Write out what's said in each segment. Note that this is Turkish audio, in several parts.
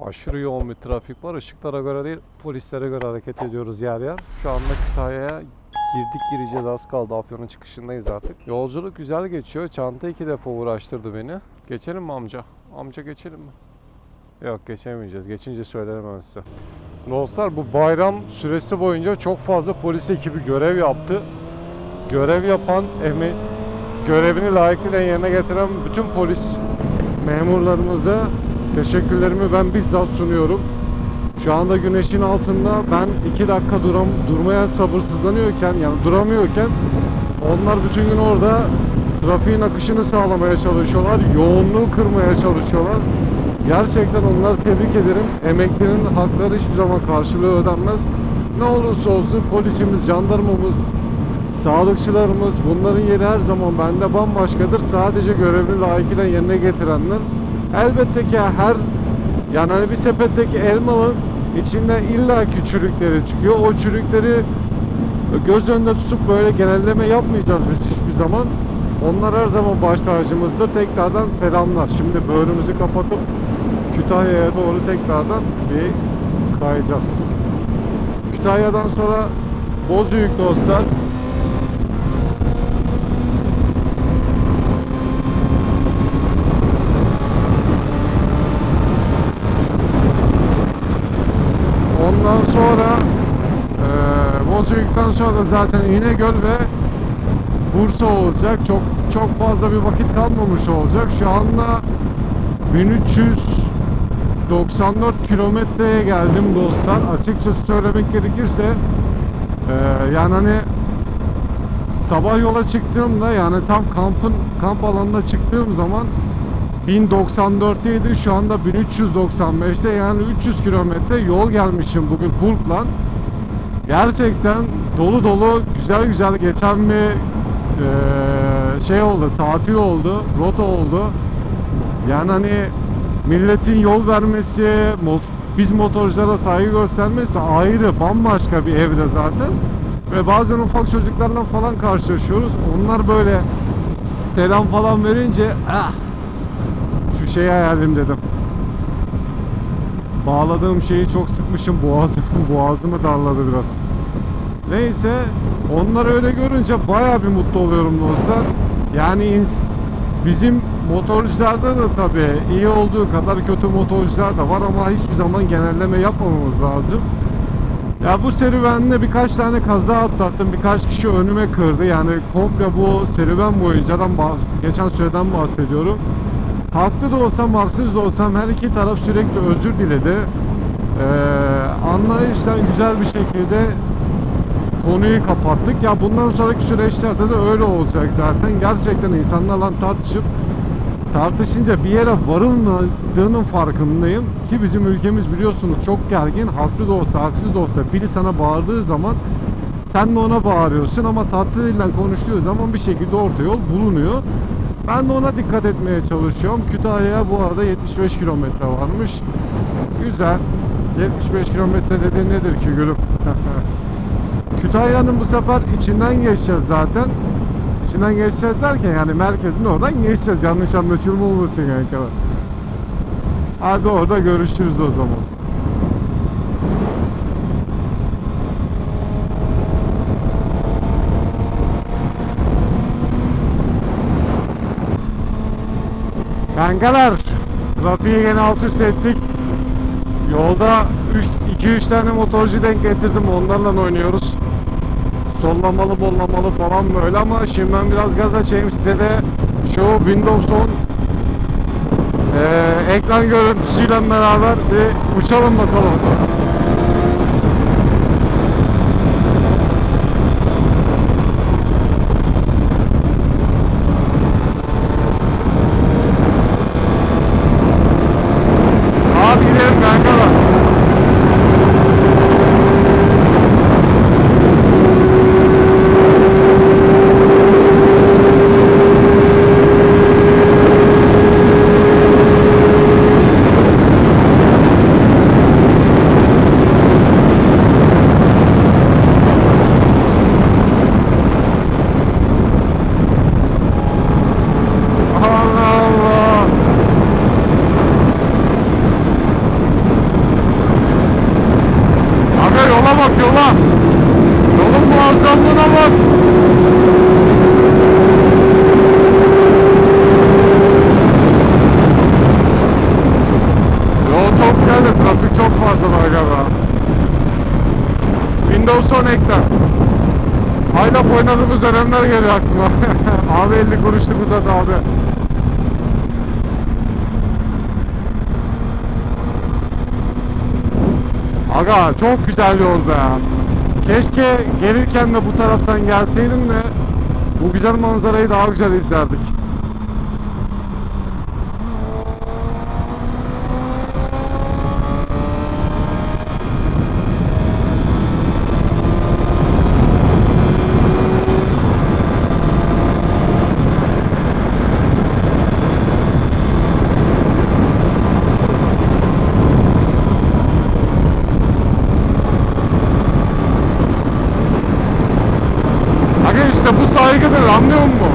Aşırı yoğun bir trafik var. Işıklara göre değil, polislere göre hareket ediyoruz yer yer. Şu anda Kütahya'ya girdik gireceğiz az kaldı. Afyon'un çıkışındayız artık. Yolculuk güzel geçiyor. Çanta iki defa uğraştırdı beni. Geçelim mi amca? Amca geçelim mi? Yok geçemeyeceğiz. Geçince söylerim ben size. Dostlar bu bayram süresi boyunca çok fazla polis ekibi görev yaptı. Görev yapan, eme görevini layıkıyla yerine getiren bütün polis memurlarımıza teşekkürlerimi ben bizzat sunuyorum. Şu anda güneşin altında ben iki dakika duram durmaya sabırsızlanıyorken yani duramıyorken onlar bütün gün orada trafiğin akışını sağlamaya çalışıyorlar. Yoğunluğu kırmaya çalışıyorlar. Gerçekten onları tebrik ederim. Emeklerinin hakları hiçbir zaman karşılığı ödenmez. Ne olursa olsun polisimiz, jandarmamız, sağlıkçılarımız bunların yeri her zaman bende bambaşkadır. Sadece görevini layıkıyla yerine getirenler. Elbette ki her yani hani bir sepetteki elmanın içinde illaki çürükleri çıkıyor. O çürükleri göz önünde tutup böyle genelleme yapmayacağız biz hiçbir zaman. Onlar her zaman baş tacımızdır. Tekrardan selamlar. Şimdi böğrümüzü kapatıp Kütahya'ya doğru tekrardan bir kayacağız. Kütahya'dan sonra Bozüyük dostlar. Ondan sonra eee Bozüyük'ten sonra da zaten İnegöl ve Bursa olacak. Çok çok fazla bir vakit kalmamış olacak. Şu anda 1394 kilometreye geldim dostlar. Açıkçası söylemek gerekirse eee, yani hani sabah yola çıktığımda yani tam kampın kamp alanına çıktığım zaman 1094'teydi. Şu anda 1395'te yani 300 kilometre yol gelmişim bugün Hulk'la. Gerçekten dolu dolu güzel güzel geçen bir eee, şey oldu, tatil oldu, rota oldu. Yani hani milletin yol vermesi, mo- biz motorculara saygı göstermesi ayrı, bambaşka bir evde zaten. Ve bazen ufak çocuklarla falan karşılaşıyoruz. Onlar böyle selam falan verince ah şeyi hayalim dedim. Bağladığım şeyi çok sıkmışım boğazım, boğazımı darladı biraz. Neyse onları öyle görünce baya bir mutlu oluyorum dostlar. Yani bizim motorcularda da tabii iyi olduğu kadar kötü motorcular da var ama hiçbir zaman genelleme yapmamamız lazım. Ya bu serüvenle birkaç tane kaza atlattım. Birkaç kişi önüme kırdı. Yani komple bu serüven boyuncadan bah- geçen süreden bahsediyorum. Haklı da olsam, haksız da olsam her iki taraf sürekli özür diledi. Ee, anlayışla güzel bir şekilde konuyu kapattık. Ya bundan sonraki süreçlerde de öyle olacak zaten. Gerçekten insanlarla tartışıp tartışınca bir yere varılmadığının farkındayım. Ki bizim ülkemiz biliyorsunuz çok gergin. Haklı da olsa, haksız da olsa biri sana bağırdığı zaman sen de ona bağırıyorsun ama tatlı dille konuştuğu zaman bir şekilde orta yol bulunuyor. Ben de ona dikkat etmeye çalışıyorum. Kütahya'ya bu arada 75 kilometre varmış. Güzel. 75 kilometre dediğin nedir ki gülüm? Kütahya'nın bu sefer içinden geçeceğiz zaten. İçinden geçeceğiz derken yani merkezin oradan geçeceğiz. Yanlış anlaşılma olmasın kanka. Hadi orada görüşürüz o zaman. Kankalar, trafiği gene alt üst ettik. Yolda 2-3 tane motorcu denk getirdim. Onlarla oynuyoruz. Sollamalı bollamalı falan böyle ama şimdi ben biraz gaz açayım size de şu Windows 10 eee, ekran görüntüsüyle beraber bir uçalım bakalım. Hadi gidelim kankalar. Allah Allah. Yoğunluğuna bak. Yol çok geldi. Trafik çok fazla var galiba. Windows 10 ekran. Hala dönemler geliyor aklıma. abi 50 kuruşluk uzat abi. Aga çok güzel yol be. Keşke gelirken de bu taraftan gelseydin de bu güzel manzarayı daha güzel izlerdik. Aga işte bu saygıdır anlıyor musun?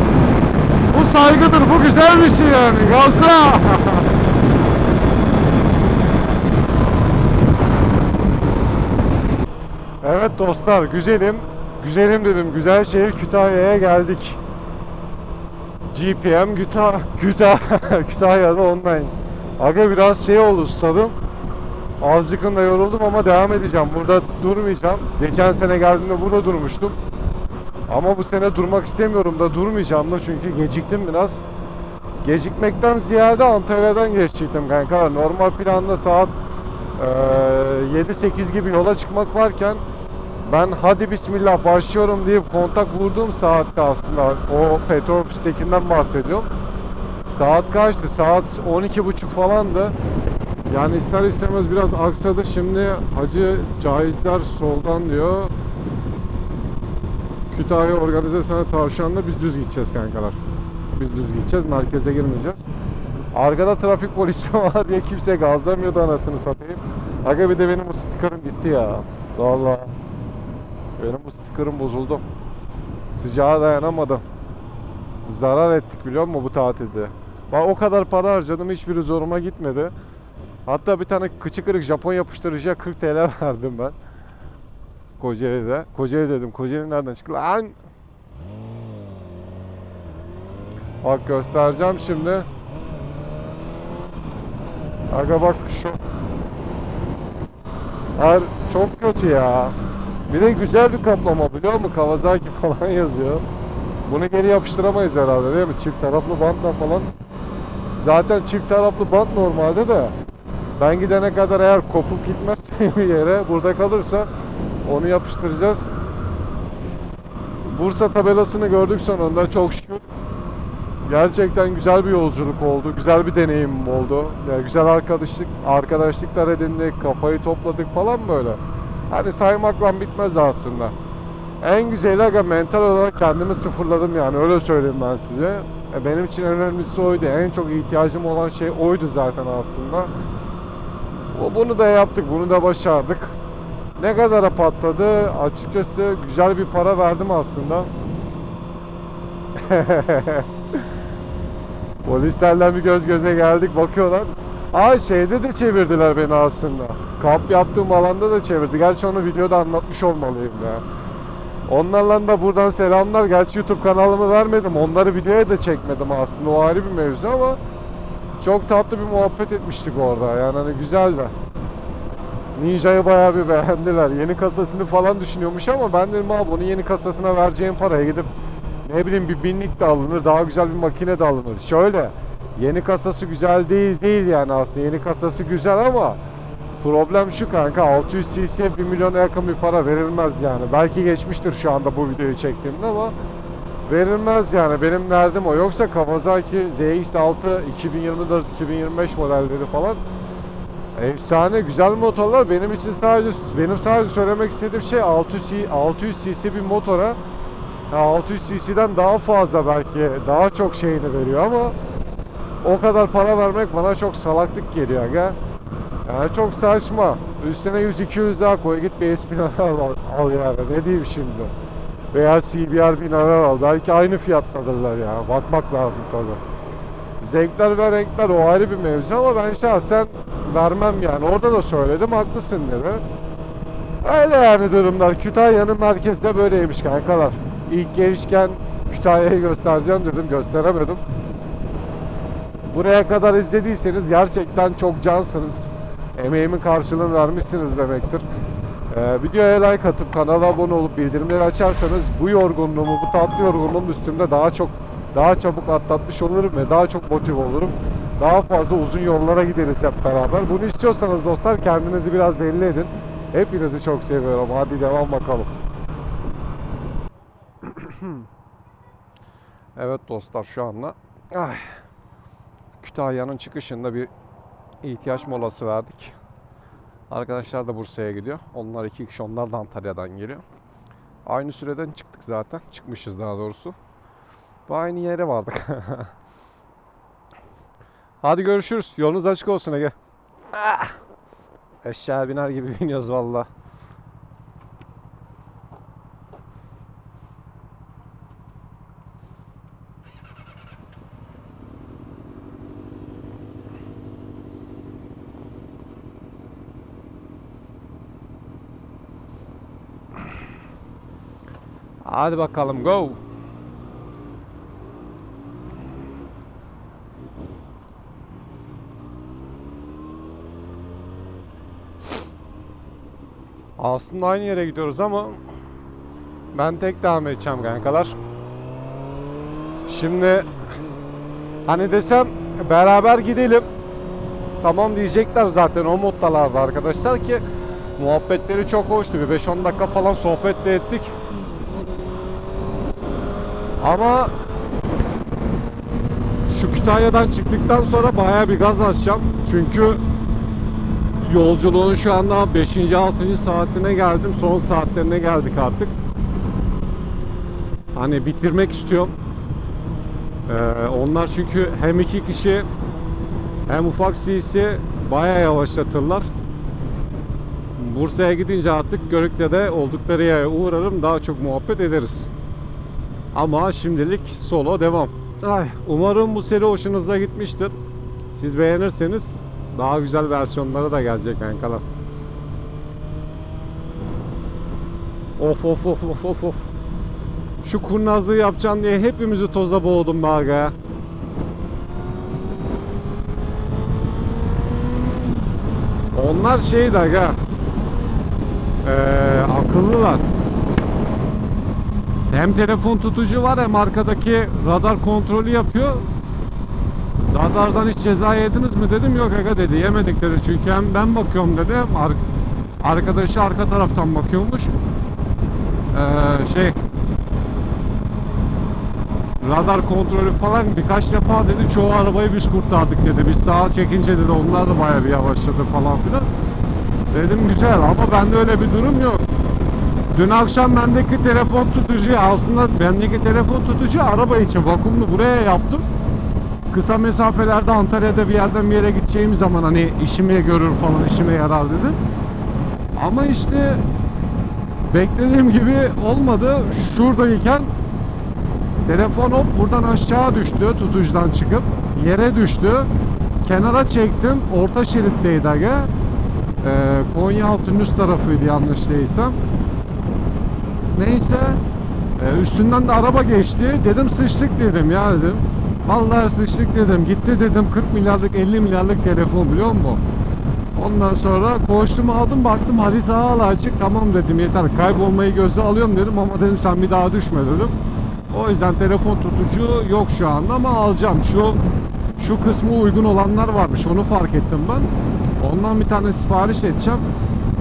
Bu saygıdır bu güzel bir şey yani gazla. evet dostlar güzelim. Güzelim dedim güzel şehir Kütahya'ya geldik. GPM Kütah Kütah Kütahya'da online. Aga biraz şey oldu susadım. Azıcık da yoruldum ama devam edeceğim. Burada durmayacağım. Geçen sene geldiğimde burada durmuştum. Ama bu sene durmak istemiyorum da durmayacağım da çünkü geciktim biraz. Gecikmekten ziyade Antalya'dan geçecektim kanka. Normal planda saat eee, 7-8 gibi yola çıkmak varken ben hadi bismillah başlıyorum deyip kontak vurduğum saatte aslında o petrol ofistekinden bahsediyorum. Saat kaçtı? Saat 12.30 falandı. Yani ister istemez biraz aksadı. Şimdi Hacı Caizler soldan diyor. Kütahya Organize Sanat Tavşan'la biz düz gideceğiz kankalar. Biz düz gideceğiz, merkeze girmeyeceğiz. Arkada trafik polisi var diye kimse gazlamıyordu anasını satayım. Aga bir de benim bu stikerim gitti ya. Vallahi. Benim bu stikerim bozuldu. Sıcağa dayanamadım. Zarar ettik biliyor musun bu tatilde? Bak o kadar para harcadım hiçbiri zoruma gitmedi. Hatta bir tane kıçı kırık Japon yapıştırıcıya 40 TL verdim ben. Kocaeli'de. Kocaeli dedim. Kocaeli nereden çıktı? Lan! Bak göstereceğim şimdi. Aga bak şu. Hayır çok kötü ya. Bir de güzel bir kaplama biliyor musun? Kawasaki falan yazıyor. Bunu geri yapıştıramayız herhalde değil mi? Çift taraflı bantla falan. Zaten çift taraflı bant normalde de. Ben gidene kadar eğer kopup gitmezse bir yere burada kalırsa onu yapıştıracağız. Bursa tabelasını gördük sonunda çok şükür. Gerçekten güzel bir yolculuk oldu. Güzel bir deneyim oldu. Yani güzel arkadaşlık arkadaşlıklar edindik, kafayı topladık falan böyle. Hani saymakla bitmez aslında. En güzeli aga mental olarak kendimi sıfırladım yani öyle söyleyeyim ben size. E, Benim için en önemlisi oydu. En çok ihtiyacım olan şey oydu zaten aslında. O- Bunu da yaptık, bunu da başardık. Ne kadara patladı? Açıkçası güzel bir para verdim aslında. Polislerle bir göz göze geldik bakıyorlar. Aa şeyde de çevirdiler beni aslında. Kamp yaptığım alanda da çevirdi. Gerçi onu videoda anlatmış olmalıyım ya. Onlarla da buradan selamlar. Gerçi YouTube kanalımı vermedim. Onları videoya da çekmedim aslında. O ayrı bir mevzu ama çok tatlı bir muhabbet etmiştik orada. Yani hani güzeldi. Ninja'yı bayağı bir beğendiler. Yeni kasasını falan düşünüyormuş ama ben dedim abi onun yeni kasasına vereceğim paraya gidip ne bileyim bir binlik de alınır, daha güzel bir makine de alınır. Şöyle, yeni kasası güzel değil değil yani aslında. Yeni kasası güzel ama problem şu kanka 600 cc'ye 1 milyona yakın bir para verilmez yani. Belki geçmiştir şu anda bu videoyu çektiğimde ama verilmez yani. Benim derdim o. Yoksa Kawasaki ZX6 2024-2025 modelleri falan Efsane güzel motorlar benim için sadece benim sadece söylemek istediğim şey 600 c- 600 cc bir motora ya 600 cc'den daha fazla belki daha çok şeyini veriyor ama o kadar para vermek bana çok salaklık geliyor aga. Yani çok saçma. Üstüne 100-200 daha koy git bir Espinal al, al yani ne diyeyim şimdi. Veya CBR 1000 al. Belki aynı fiyattadırlar ya. Bakmak lazım tabii. Zevkler ve renkler o ayrı bir mevzu ama ben şahsen vermem yani. Orada da söyledim haklısın dedi. Öyle yani durumlar. Kütahya'nın merkezde böyleymiş kankalar. İlk gelişken Kütahya'yı göstereceğim dedim. Gösteremedim. Buraya kadar izlediyseniz gerçekten çok cansınız. Emeğimin karşılığını vermişsiniz demektir. Ee, videoya like atıp kanala abone olup bildirimleri açarsanız bu yorgunluğumu, bu tatlı yorgunluğumun üstümde daha çok daha çabuk atlatmış olurum ve daha çok motive olurum. Daha fazla uzun yollara gideriz hep beraber. Bunu istiyorsanız dostlar kendinizi biraz belli edin. Hepinizi çok seviyorum. Hadi devam bakalım. evet dostlar şu anda ay, Kütahya'nın çıkışında bir ihtiyaç molası verdik. Arkadaşlar da Bursa'ya gidiyor. Onlar iki kişi onlar da Antalya'dan geliyor. Aynı süreden çıktık zaten. Çıkmışız daha doğrusu. Bu aynı yere vardık. Hadi görüşürüz. Yolunuz açık olsun Ege. Ah! Eşeğe biner gibi biniyoruz valla. Hadi bakalım go. Aslında aynı yere gidiyoruz ama ben tek devam edeceğim kankalar. Şimdi hani desem beraber gidelim. Tamam diyecekler zaten o moddalardı arkadaşlar ki muhabbetleri çok hoştu. Bir 5-10 dakika falan sohbet de ettik. Ama şu Kütahya'dan çıktıktan sonra bayağı bir gaz açacağım. Çünkü yolculuğun şu anda 5. 6. saatine geldim. Son saatlerine geldik artık. Hani bitirmek istiyorum. Ee, onlar çünkü hem iki kişi hem ufak CC bayağı yavaşlatırlar. Bursa'ya gidince artık Görük'te oldukları yere uğrarım. Daha çok muhabbet ederiz. Ama şimdilik solo devam. Ay, umarım bu seri hoşunuza gitmiştir. Siz beğenirseniz daha güzel versiyonları da gelecek kankalar. Of of of of of of. Şu kurnazlığı yapacağım diye hepimizi toza boğdum be ya. Onlar şey de aga. Ee, akıllılar. Hem telefon tutucu var hem arkadaki radar kontrolü yapıyor. Radardan hiç ceza yediniz mi? Dedim yok aga dedi. Yemedik dedi. Çünkü hem ben bakıyorum dedi ar- arkadaşı arka taraftan bakıyormuş. Ee, şey radar kontrolü falan birkaç defa dedi çoğu arabayı biz kurtardık dedi. Biz sağa çekince dedi. Onlar da bayağı bir yavaşladı falan filan. Dedim güzel ama bende öyle bir durum yok. Dün akşam bendeki telefon tutucu aslında bendeki telefon tutucu araba için vakumlu buraya yaptım kısa mesafelerde Antalya'da bir yerden bir yere gideceğim zaman hani işime görür falan işime yarar dedi. Ama işte beklediğim gibi olmadı. Şuradayken telefon hop buradan aşağı düştü tutucudan çıkıp yere düştü. Kenara çektim. Orta şeritteydi aga. Ee, Konyaaltı'nın üst tarafıydı yanlış değilsem. Neyse ee, üstünden de araba geçti. Dedim sıçtık dedim ya dedim. Vallahi sıçtık dedim. Gitti dedim 40 milyarlık 50 milyarlık telefon biliyor musun? Ondan sonra koştum aldım baktım harita hala açık tamam dedim yeter kaybolmayı göze alıyorum dedim ama dedim sen bir daha düşme dedim. O yüzden telefon tutucu yok şu anda ama alacağım. Şu şu kısmı uygun olanlar varmış onu fark ettim ben. Ondan bir tane sipariş edeceğim.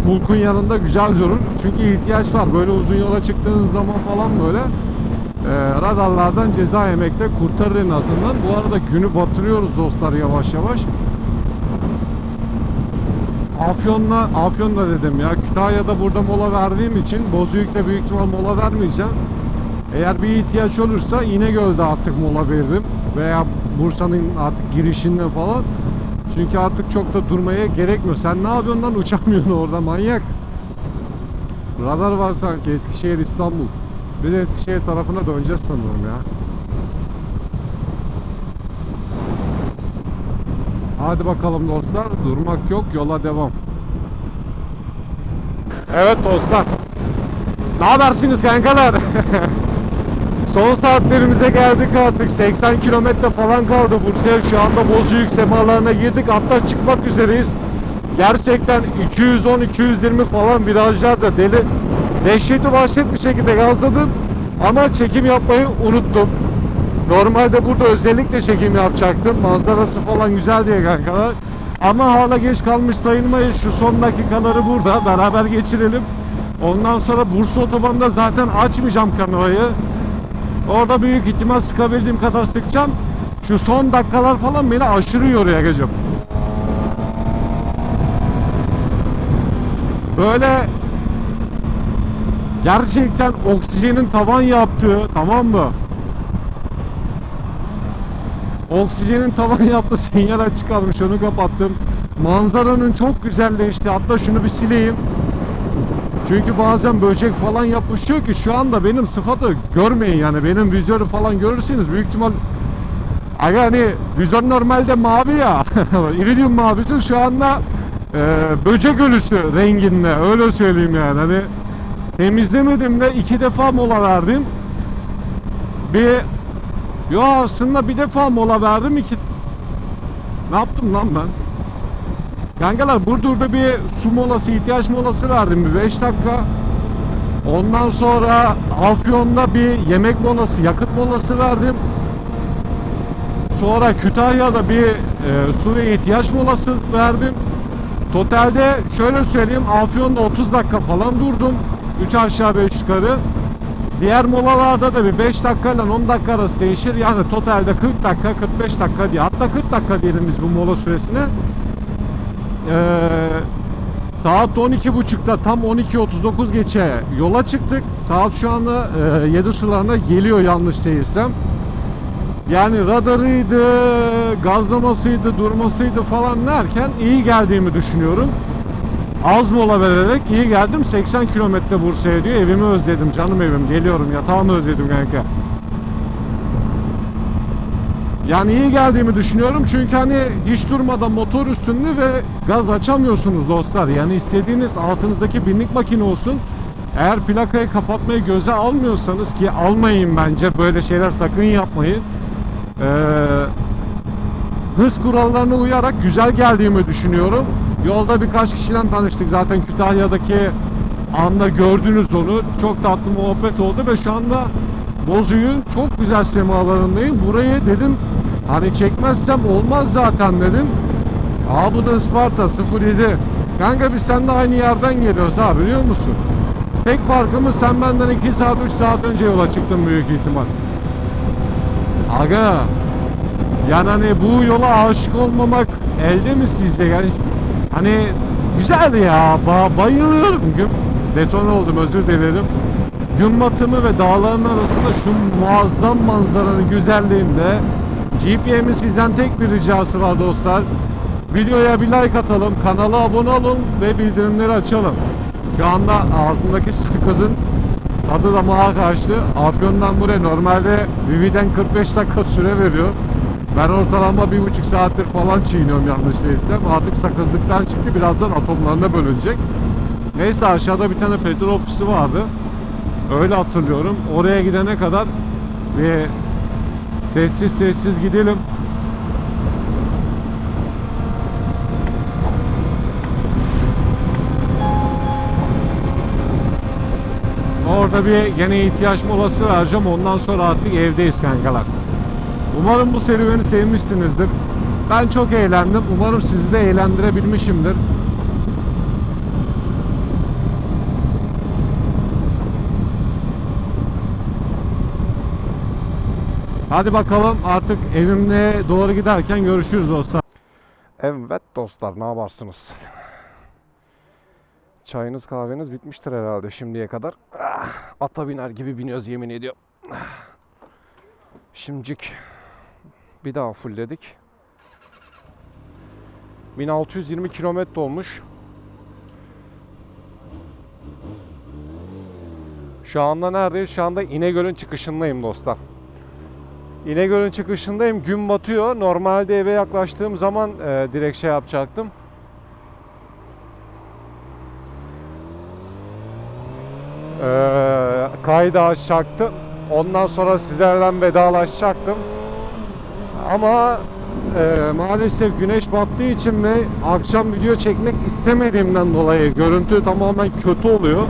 Hulk'un yanında güzel durur. Çünkü ihtiyaç var. Böyle uzun yola çıktığınız zaman falan böyle e, radarlardan ceza yemekte kurtarır en azından. Bu arada günü batırıyoruz dostlar yavaş yavaş. Afyon'la Afyon'da dedim ya Kütahya'da burada mola verdiğim için Bozüyük'te büyük ihtimal mola vermeyeceğim. Eğer bir ihtiyaç olursa İnegöl'de artık mola veririm veya Bursa'nın artık girişinde falan. Çünkü artık çok da durmaya gerekmiyor. Sen ne yapıyorsun lan uçamıyorsun orada manyak. Radar var sanki Eskişehir İstanbul. Bir de Eskişehir tarafına döneceğiz sanırım ya. Hadi bakalım dostlar. Durmak yok. Yola devam. Evet dostlar. Ne habersiniz kankalar? Son saatlerimize geldik artık. 80 kilometre falan kaldı Bursa'ya. Şu anda Bozüyük semalarına girdik. Hatta çıkmak üzereyiz. Gerçekten 210-220 falan virajlarda deli dehşeti vahşet bir şekilde gazladım. Ama çekim yapmayı unuttum. Normalde burada özellikle çekim yapacaktım. Manzarası falan güzel diye kankalar. Ama hala geç kalmış sayılmayın. Şu son dakikaları burada beraber geçirelim. Ondan sonra Bursa Otoban'da zaten açmayacağım kamerayı. Orada büyük ihtimal sıkabildiğim kadar sıkacağım. Şu son dakikalar falan beni aşırı yoruyor gecem. Böyle gerçekten oksijenin tavan yaptığı tamam mı? Oksijenin tavan yaptığı sinyal açık kalmış onu kapattım. Manzaranın çok güzelleşti. Hatta şunu bir sileyim. Çünkü bazen böcek falan yapışıyor ki şu anda benim sıfatı görmeyin yani benim vizörü falan görürseniz büyük ihtimal Aga hani vizör normalde mavi ya iridium mavisi şu anda e, böcek ölüsü renginde öyle söyleyeyim yani hani temizlemedim de iki defa mola verdim bir yo aslında bir defa mola verdim iki ne yaptım lan ben Kankalar Burdur'da bir su molası, ihtiyaç molası verdim bir 5 dakika. Ondan sonra Afyon'da bir yemek molası, yakıt molası verdim. Sonra Kütahya'da bir e, su ve ihtiyaç molası verdim. Totalde şöyle söyleyeyim Afyon'da 30 dakika falan durdum. 3 aşağı 5 yukarı. Diğer molalarda da bir 5 dakika ile 10 dakika arası değişir. Yani totalde 40 dakika 45 dakika diye. Hatta 40 dakika diyelim biz bu mola süresine. Ee, saat 12.30'da tam 12.39 geçe yola çıktık. Saat şu anda e, 7 sularına geliyor yanlış değilsem. Yani radarıydı, gazlamasıydı, durmasıydı falan derken iyi geldiğimi düşünüyorum. Az mola vererek iyi geldim. 80 kilometre Bursa'ya diyor. Evimi özledim, canım evim. Geliyorum, yatağımı özledim kanka. Yani iyi geldiğimi düşünüyorum çünkü hani hiç durmadan motor üstünde ve gaz açamıyorsunuz dostlar. Yani istediğiniz altınızdaki binlik makine olsun. Eğer plakayı kapatmayı göze almıyorsanız ki almayın bence böyle şeyler sakın yapmayın. Ee, hız kurallarına uyarak güzel geldiğimi düşünüyorum. Yolda birkaç kişiden tanıştık zaten Kütahya'daki anda gördünüz onu. Çok tatlı muhabbet oldu ve şu anda Bozüyük'ün çok güzel semalarındayım. Burayı dedim hani çekmezsem olmaz zaten dedim. Aa bu da Isparta 07. Kanka biz seninle aynı yerden geliyoruz ha biliyor musun? Tek farkımız sen benden 2 saat 3 saat önce yola çıktın büyük ihtimal. Aga yani hani bu yola aşık olmamak elde mi sizce? Yani hani güzel ya ba bayılıyorum. Gün deton oldum özür dilerim. Gün batımı ve dağların arasında şu muazzam manzaranın güzelliğinde GPM'in sizden tek bir ricası var dostlar. Videoya bir like atalım, kanala abone olun ve bildirimleri açalım. Şu anda ağzımdaki sakızın tadı da mağa kaçtı. Afyon'dan buraya normalde Vivi'den 45 dakika süre veriyor. Ben ortalama bir buçuk saattir falan çiğniyorum yanlış değilsem. Artık sakızlıktan çıktı. Birazdan atomlarına bölünecek. Neyse aşağıda bir tane petrol ofisi vardı. Öyle hatırlıyorum. Oraya gidene kadar bir sessiz sessiz gidelim. Orada bir gene ihtiyaç molası vereceğim. Ondan sonra artık evdeyiz kankalar. Umarım bu serüveni sevmişsinizdir. Ben çok eğlendim. Umarım sizi de eğlendirebilmişimdir. Hadi bakalım artık evimle doğru giderken görüşürüz dostlar. Evet dostlar ne yaparsınız? Çayınız kahveniz bitmiştir herhalde şimdiye kadar. Ah, Ata biner gibi biniyoruz yemin ediyorum. Şimdicik bir daha fullledik. 1620 kilometre olmuş. Şu anda neredeyiz? Şu anda İnegöl'ün çıkışındayım dostlar. İnegöl'ün çıkışındayım. Gün batıyor. Normalde eve yaklaştığım zaman e, direkt şey yapacaktım. Ee, kaydı açacaktım. Ondan sonra sizlerden vedalaşacaktım. Ama e, maalesef güneş battığı için ve akşam video çekmek istemediğimden dolayı görüntü tamamen kötü oluyor.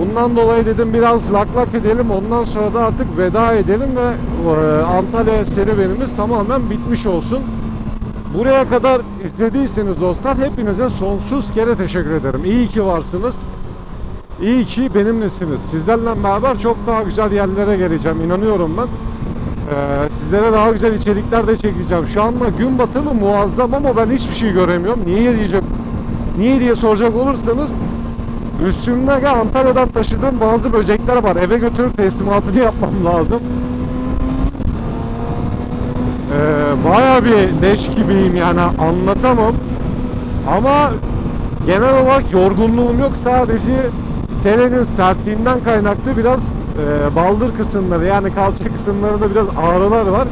Bundan dolayı dedim biraz lak lak edelim ondan sonra da artık veda edelim ve e, Antalya serüvenimiz tamamen bitmiş olsun. Buraya kadar izlediyseniz dostlar hepinize sonsuz kere teşekkür ederim. İyi ki varsınız. İyi ki benimlesiniz. Sizlerle beraber çok daha güzel yerlere geleceğim. inanıyorum ben. Ee, sizlere daha güzel içerikler de çekeceğim. Şu anda gün batımı muazzam ama ben hiçbir şey göremiyorum. Niye diyecek? Niye diye soracak olursanız üstümde Antalya'dan taşıdığım bazı böcekler var. Eve götürüp teslimatını yapmam lazım. Ee, Baya bir leş gibiyim yani anlatamam. Ama genel olarak yorgunluğum yok. Sadece senenin sertliğinden kaynaklı biraz e, baldır kısımları yani kalça kısımlarında biraz ağrılar var.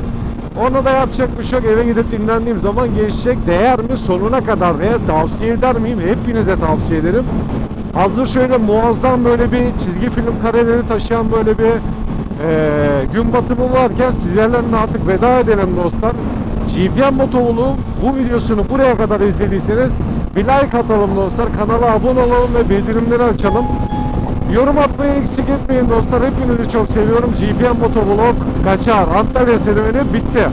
Ona da yapacak bir şey yok. Eve gidip dinlendiğim zaman geçecek. Değer mi sonuna kadar veya tavsiye eder miyim? Hepinize tavsiye ederim. Hazır şöyle muazzam böyle bir çizgi film kareleri taşıyan böyle bir e, gün batımı varken sizlerle artık veda edelim dostlar. GPM Motovolu bu videosunu buraya kadar izlediyseniz bir like atalım dostlar. Kanala abone olalım ve bildirimleri açalım. Yorum atmayı eksik etmeyin dostlar. Hepinizi çok seviyorum. GPM Motovlog kaçar. Antalya serüveni bitti.